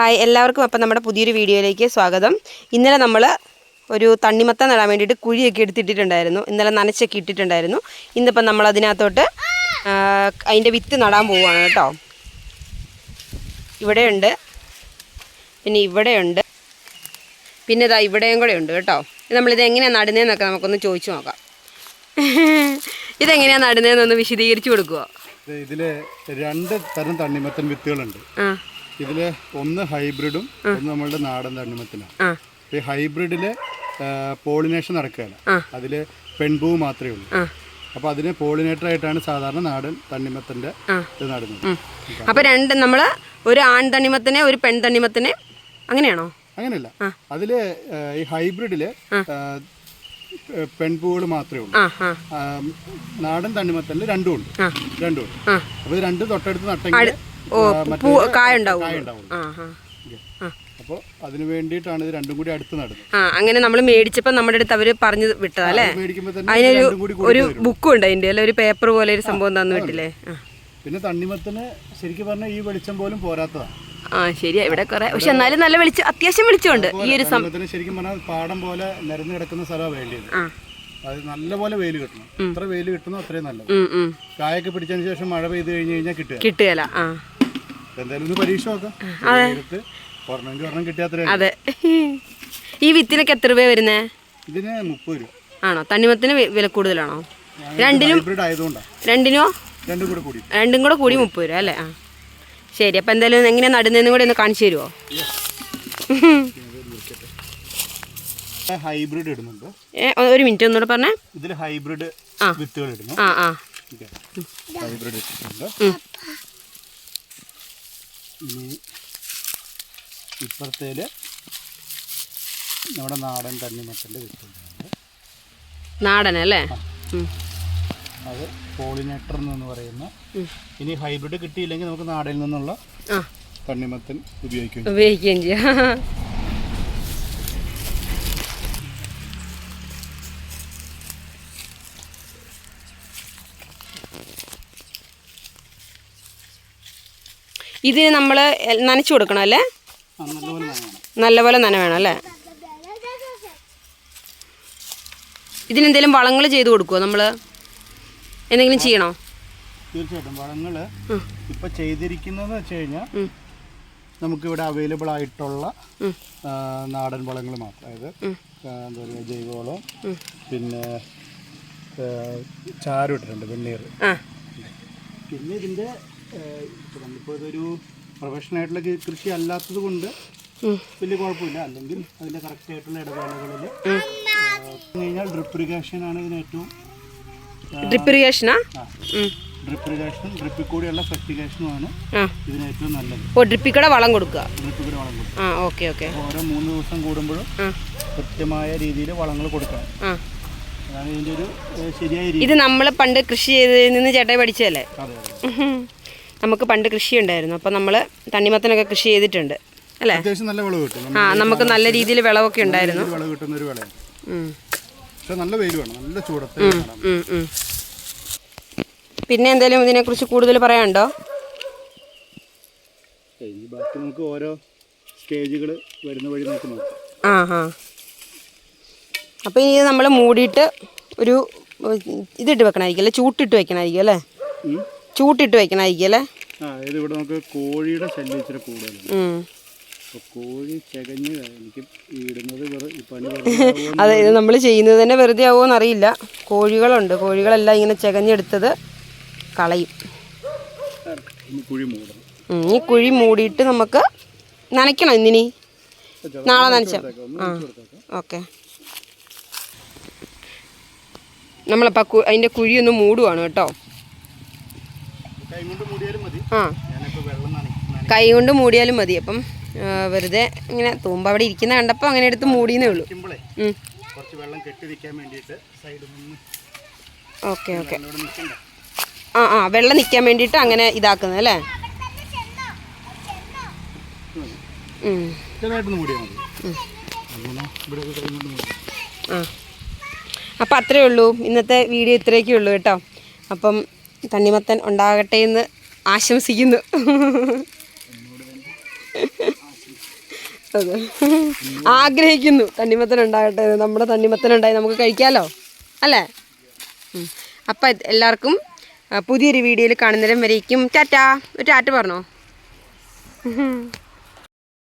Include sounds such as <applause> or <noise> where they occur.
Hi എല്ലാവർക്കും അപ്പം നമ്മുടെ പുതിയൊരു വീഡിയോയിലേക്ക് സ്വാഗതം. ഇന്നലെ നമ്മൾ ഒരു തണ്ണിമത്ത നടാൻ വേണ്ടിയിട്ട് കുഴിയൊക്കെ എടുത്തിട്ടിട്ടുണ്ടായിരുന്നു. ഇന്നലെ നനച്ചൊക്കെ ഇട്ടിട്ടുണ്ടായിരുന്നു. ഇന്നിപ്പം നമ്മൾ അതിനകത്തോട്ട് അതിന്റെ വിത്ത് നടാൻ പോവുകയാണ് കേട്ടോ. ഇവിടെയുണ്ട്. പിന്നെ ഇവിടെയുണ്ട്. പിന്നെ ഇതാ ഇവിടെയും കൂടെ ഉണ്ട് കേട്ടോ. നമ്മളിത് എങ്ങനെയാണ് നടുന്നതെന്നൊക്കെ നമുക്കൊന്ന് ചോദിച്ചു നോക്കാം. ഇതെങ്ങനെയാണ് നടുന്നതെന്നൊന്ന് വിശദീകരിച്ചു കൊടുക്കുമോ ഇത് ഇതിൽ രണ്ട് തരം തണ്ണിമത്തൻ വിത്തുകളുണ്ട്. ഇതിൽ ഒന്ന് ഹൈബ്രിഡും ഒന്ന് നമ്മളുടെ നാടൻ തണ്ണിമത്തിനാണ്. ഈ ഹൈബ്രിഡിൽ പോളിനേഷൻ നടക്കുകയല്ല അതിൽ പെൺപൂവ് മാത്രമേ ഉള്ളൂ. അപ്പൊ അതിന് പോളിനേറ്റർ ആയിട്ടാണ് സാധാരണ നാടൻ തണ്ണിമത്തിന്റെ. ഇത് നടുന്നത്. അപ്പൊ രണ്ട് നമ്മൾ ഒരു ആൺ തണ്ണിമത്തിനെ ഒരു പെൺ തണ്ണിമത്തിനെ അങ്ങനെയാണോ? അങ്ങനെയല്ല. അതിൽ ഈ ഹൈബ്രിഡിൽ പെൺപൂവുകൾ മാത്രമേ ഉള്ളൂ. നാടൻ തണ്ണിമത്തൽ രണ്ടും ഉണ്ട്. രണ്ടും ഉണ്ട്. അപ്പൊ ഇത് രണ്ടും തൊട്ടടുത്ത് നട്ടെങ്കിൽ ഓ പൂ കായ ഉണ്ടാവും കായ ഉണ്ടാവുള്ളൂ. ആ ആ ആ. അപ്പോൾ അതിന് വേണ്ടിയിട്ടാണ് ഇത് രണ്ടും കൂടി അടുത്ത് നടന്നത്. ആ അങ്ങനെ നമ്മൾ മേടിച്ചപ്പോൾ നമ്മുടെ അടുത്ത് അവർ പറഞ്ഞു വിട്ടതല്ലേ മേടിക്കുമ്പോൾ തന്നെ അതിനൊരു രണ്ടും കൂടി ഒരു ബുക്കും ഉണ്ട് അതിന്റെ അല്ലെ? ഒരു പേപ്പർ പോലെ ഒരു സംഭവം തന്നു വിട്ടില്ലേ ആ. പിന്നെ തണ്ണിമത്തിന് ശരിക്കും പറഞ്ഞാൽ ഈ വെളിച്ചം പോലും പോരാത്തതാണ് ആ ശരിയാ. ഇവിടെ കുറെ പക്ഷെ എന്നാലും നല്ല വെളിച്ചം അത്യാവശ്യം വിളിച്ചുണ്ട് ഈ ഒരു സം തണ്ണിമത്തന് ശരിക്കും പറഞ്ഞാൽ പാടം പോലെ നിരന്ന് കിടക്കുന്ന സ്ഥലമാണ് വേണ്ടിയത്. ആ. അത് നല്ലപോലെ വെയിൽ കിട്ടണം. എത്ര വെയിൽ കിട്ടുന്നോ അത്രയും നല്ലത്. ഉം, ഉം. കായൊക്കെ പിടിച്ചതിന് ശേഷം മഴ പെയ്ത് കഴിഞ്ഞ് കഴിഞ്ഞാൽ കിട്ടുക കിട്ടുകയില്ല ആ. അതെ. ഈ വിത്തിനൊക്കെ എത്ര രൂപ വരുന്നേ? ഇതിന് മുപ്പത് രൂപ. ആണോ? തണ്ണിമത്തിന് വില കൂടുതലാണോ? രണ്ടിനും രണ്ടിനോ? രണ്ടും കൂടെ കൂടി. മുപ്പത് രൂപ അല്ലേ? ആ. ശരി അപ്പം എന്തായാലും എങ്ങനെയാണ് നടുന്നതെന്നും കൂടെ ഒന്ന് കാണിച്ചു തരുമോ ഹൈബ്രിഡ് ഇടുന്നുണ്ട്. ഒരു മിനിറ്റ് ഒന്നുകൂടെ പറഞ്ഞേ. ഇതിൽ ഹൈബ്രിഡ് വിത്തുകൾ ഇടുന്നു. ആ ആ. ഹൈബ്രിഡ് ഇട്ടിട്ടുണ്ട്. ഇനി ഇപ്പുറത്തേൽ നമ്മുടെ നാടൻ തണ്ണിമത്തന്റെ വിത്തുണ്ട് നാടനല്ലേ? അല്ലേ അത് പോളിനേറ്റർ എന്ന് പറയുന്ന ഇനി ഹൈബ്രിഡ് കിട്ടിയില്ലെങ്കിൽ നമുക്ക് നാടിൽ നിന്നുള്ള തണ്ണിമത്തൻ ഉപയോഗിക്കും ഉപയോഗിക്കുകയും ചെയ്യാം. ഇതിന് നമ്മൾ നനച്ചു കൊടുക്കണം അല്ലേ? നല്ലപോലെ നന വേണം അല്ലേ? ഇതിനെന്തെങ്കിലും വളങ്ങൾ ചെയ്ത് കൊടുക്കുമോ നമ്മൾ എന്തെങ്കിലും ചെയ്യണോ? തീർച്ചയായിട്ടും. വളങ്ങൾ ഇപ്പൊ ചെയ്തിരിക്കുന്നതെന്ന് വെച്ച് കഴിഞ്ഞാൽ. നമുക്കിവിടെ അവൈലബിൾ ആയിട്ടുള്ള നാടൻ വളങ്ങൾ മാത്രം. അതായത് എന്താ പറയുക ജൈവവളം പിന്നെ ചാരം ഇട്ടിട്ടുണ്ട് വെണ്ണീർ. പിന്നെ ഇതിന്റെ ഇപ്പോൾ നമ്മളിപ്പോൾ ഇതൊരു പ്രൊഫഷണൽ ആയിട്ടുള്ള കൃഷി അല്ലാത്തത് കൊണ്ട്. വലിയ കുഴപ്പമില്ല. അല്ലെങ്കിൽ അതിന്റെ കറക്റ്റ് ആയിട്ടുള്ള ഇടവേളകളിൽ കഴിഞ്ഞാൽ ഡ്രിപ്പ് ഇറിഗേഷൻ ആണ് ഇതിന് ഏറ്റവും ഡ്രിപ്പ് ഇറിഗേഷനാ ഡ്രിപ്പ് ഇറിഗേഷൻ ഡ്രിപ്പിൽ കൂടെയുള്ള ഫെർട്ടിഗേഷനും ആണ് ഇതിന് ഏറ്റവും നല്ലത്. ഓ കൂടെ വളം കൊടുക്കുക? ഡ്രിപ്പിൽ കൂടെ വളം കൊടുക്കുക. ആ ഓക്കെ ഓക്കെ. ഓരോ മൂന്ന് ദിവസം കൂടുമ്പോഴും കൃത്യമായ രീതിയിൽ വളങ്ങൾ കൊടുക്കണം. ആ. അതാണ് ഇതിന്റെ ഒരു ഏഹ്, ശരിയായ രീതി. ഇത് നമ്മൾ പണ്ട് കൃഷി ചെയ്തതിൽ നിന്ന് ചേട്ടായി പഠിച്ചതല്ലേ? അതെ. നമുക്ക് പണ്ട് കൃഷി ഉണ്ടായിരുന്നു അപ്പോൾ നമ്മൾ തണ്ണിമത്തനൊക്കെ കൃഷി ചെയ്തിട്ടുണ്ട്. അല്ലേ? നല്ല വിളവ് കിട്ടും. ആ നമുക്ക് നല്ല രീതിയിൽ വിളവൊക്കെ ഉണ്ടായിരുന്നു. വിളവ് കിട്ടുന്ന ഒരു വിളയാണ്. പക്ഷെ നല്ല വെയിൽ വേണം. നല്ല ചൂടത്ത്. പിന്നെ എന്തെങ്കിലും ഇതിനെക്കുറിച്ച് കൂടുതൽ പറയാനുണ്ടോ? ബാക്കി നമുക്ക് ഓരോ സ്റ്റേജുകൾ വരുന്ന വഴി നമുക്ക് നോക്കാം. ആ ആ അപ്പോൾ ഇനി നമ്മൾ മൂടിയിട്ട് ഒരു ഇതിട്ട് വെക്കണമായിരിക്കും അല്ലേ? ചൂട്ടിട്ട് വെക്കണമായിരിക്കും അല്ലേ. ചൂട്ടിട്ട് വെക്കണമായിരിക്കും അല്ലേ ആ ഇത് ഇവിടെ നമുക്ക് കോഴിയുടെ ശല്യം ഇച്ചിരി കൂടുതലാണ് ഉം. അപ്പോൾ കോഴി ചകഞ്ഞ് എനിക്ക് ഇടുന്നത് <laughs> ആവുമെന്ന് അതെ ഇത് നമ്മൾ ചെയ്യുന്നത് തന്നെ വെറുതെ ആവുമോ അറിയില്ല. കോഴികളുണ്ട്. കോഴികളെല്ലാം ഇങ്ങനെ ചകഞ്ഞെടുത്തത് കളയും. ഇനി കുഴി മൂടണം. ഈ കുഴി മൂടിയിട്ട് നമുക്ക് നനയ്ക്കണം ഇന്നിനി നാളെ നനച്ച. ആ ഓക്കെ. നമ്മളപ്പോൾ അതിന്റെ കുഴിയൊന്ന് മൂടുവാണ് കേട്ടോ കൈ കൊണ്ട് മൂടിയാലും മതി ആ. കൈ കൊണ്ട് മൂടിയാലും മതി. അപ്പം വെറുതെ ഇങ്ങനെ തൂമ്പ അവിടെ ഇരിക്കുന്ന കണ്ടപ്പോൾ അങ്ങനെ എടുത്ത് മൂടിയെന്നേ ഉള്ളൂ. Okay okay. ആ ആ വെള്ളം നിൽക്കാൻ വേണ്ടിയിട്ട് അങ്ങനെ ഇതാക്കുന്നത് അല്ലേ? ആ. അപ്പം അത്രയേ ഉള്ളൂ. ഇന്നത്തെ വീഡിയോ ഇത്രയൊക്കെ ഉള്ളൂ കേട്ടോ. അപ്പം തണ്ണിമത്തൻ ഉണ്ടാകട്ടെ എന്ന് ആശംസിക്കുന്നു. അതെ. ആഗ്രഹിക്കുന്നു തണ്ണിമത്തൻ ഉണ്ടാകട്ടെ. നമ്മുടെ തണ്ണിമത്തൻ ഉണ്ടായി നമുക്ക് കഴിക്കാമല്ലോ അല്ലേ. അപ്പം എല്ലാവർക്കും പുതിയൊരു വീഡിയോയിൽ കാണുന്നതിനും വരേക്കും. ടാറ്റാ. ഒരു ടാറ്റ പറഞ്ഞോ?